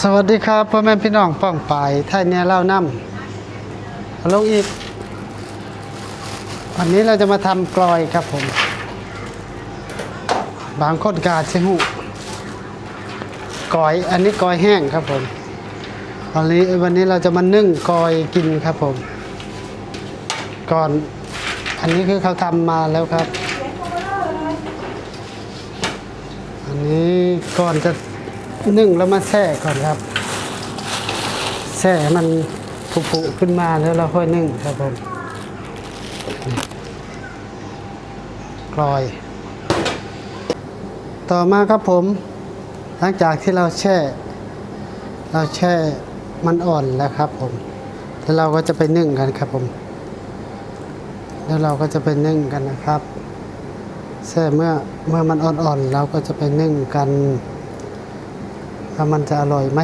สวัสดีครับพ่อแม่พี่น้องป้องปายไทยเนี่ยเล่าน้ำอาลงอีก วันนี้เราจะมาทำกลอยครับผม บางคนกาจใช่หูกอยอันนี้กอยแห้งครับผม วันนี้วันนี้เราจะมานึ่งกอยกินครับผม ก่อน อันนี้คือเขาทำมาแล้วครับ อันนี้ก่อนจะ นึ่งแล้วมาแช่ก่อนครับแช่มันผุๆขึ้นมาแล้วเราค่อยนึ่งครับผมกลอย ต่อมาครับผม หลังจากที่เราแช่ เราแช่มันอ่อนแล้วครับผมแล้วเราก็จะไปนึ่งกันครับผม แล้วเราก็จะไปนึ่งกันนะครับแช่เมื่อเมื่อมันอ่อนๆเราก็จะไปนึ่งกัน ว่ามันจะอร่อยไหม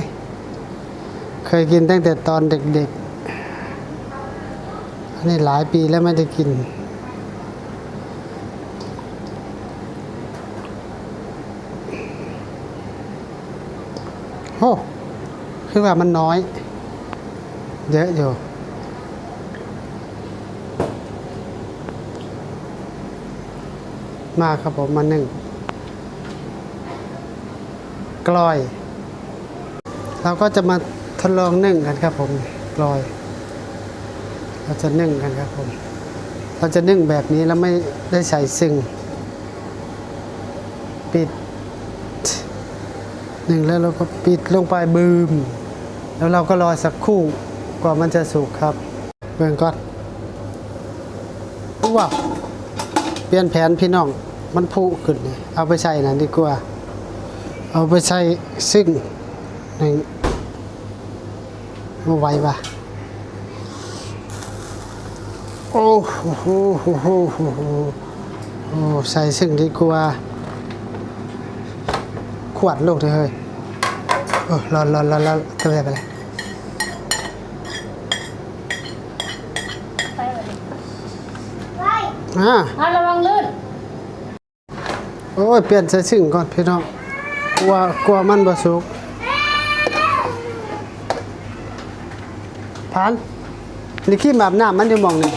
เคยกินตั้งแต่ตอนเด็กๆ อันนี้หลายปีแล้วไม่ได้กิน โอ้คือว่ามันน้อย เยอะอยู่มากครับผมมาหนึ่งกลอย เราก็จะมาทดลองนึ่งกันครับผมกลอย เราจะนึ่งกันครับผม เราจะนึ่งแบบนี้แล้วไม่ได้ใส่ซึ่ง ปิดหนึ่งแล้วเราก็ปิดลงไปบืม แล้วเราก็รอสักครู่กว่ามันจะสุกครับ เบิ่งก่อนว้าวเปลี่ยนแผนพี่น้องมันพุขึ้น เอาไปใส่นั่นดีกว่า เอาไปใส่ซึ่ง หนึ่งมาไหวปะโอ้โหโหโหโหโหโอ้ใส่ซึ่งดีกว่า ขวดลูกเถอะเฮ้ยเออร้อนร้อนร้อนร้อนทำอะไรไปเลยไปอ่าอะระวังลื่น โอ้ย เปลี่ยนใส่ซึ่งก่อนพี่น้องกลัวกลัวมันบ่สุก ผ่านนี่ขี้มาบน้ำมันอยู่หมองนี่ง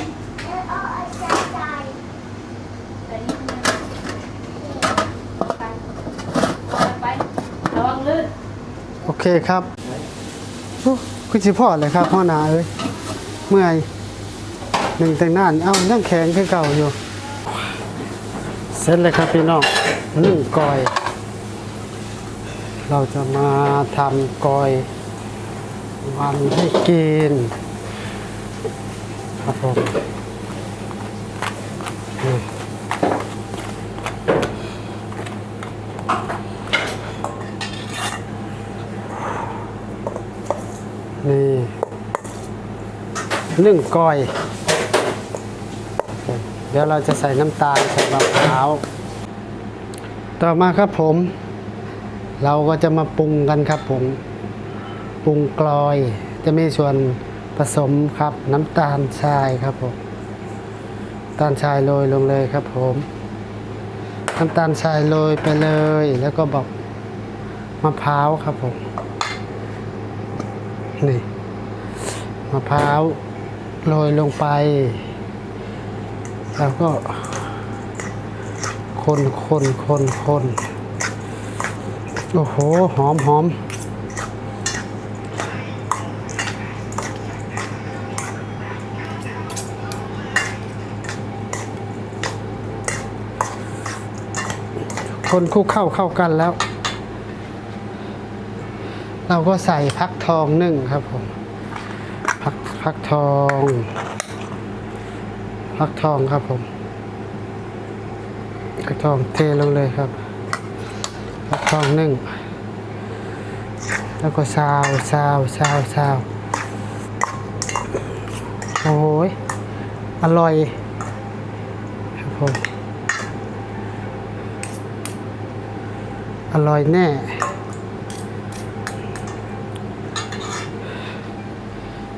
โอเคครับคุณสิพ่อเลยครับพ่อนาเอ้ยเมื่อยหนึ่งแต่งหน้าเอ้ายังแข็งคือเก่าอยู่ เสร็จเลยครับพี่น้องหนึ่งกอย เราจะมาทำกอย วันให้กินครับผมนี่นึ่งก้อย เดี๋ยวเราจะใส่น้ำตาลใส่มะพร้าวต่อมาครับผม เราก็จะมาปรุงกันครับผม ปรุงกลอย จะมีส่วนผสมครับน้ำตาลทรายครับผมน้ำตาลทรายโรยลงเลยครับผมน้ำตาลทรายโรยไปเลย แล้วก็บอกมะพร้าวครับผมนี่มะพร้าวโรยลงไป แล้วก็ คนคนคนคนโอ้โห หอมหอม คนคู่เข้าเข้ากันแล้ว เราก็ใส่พักทองหนึ่งครับผมพักพักทอง พักทองครับผมกระทองเทลงเลยครับกระทองนึ่ง แล้วก็ซาวซาวซาวซาวโอ้ยอร่อยครับผม อร่อยแน่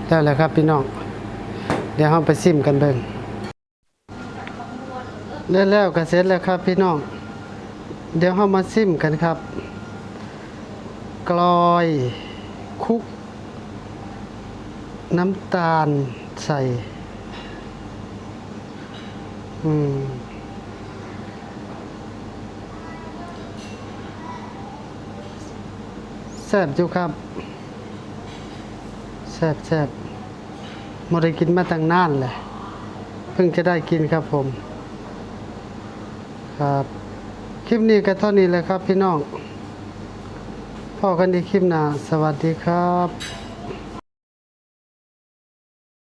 ได้แล้วครับพี่น้อง เดี๋ยวเราไปซิมกันเบิ่งแล้วแล้วก็เสร็จแล้วครับพี่น้อง เดี๋ยวเรามาซิมกันครับ กลอยคุก น้ำตาลใส่ อืม ซ่บจุครับแซ่บแซ่บม่ได้กินมาตั้งนานเลยเพิ่งจะได้กินครับผม ครับ คลิปนี้ก็เท่านี้เลยครับพี่น้องพอกันในคลิปหน้าสวัสดีครับ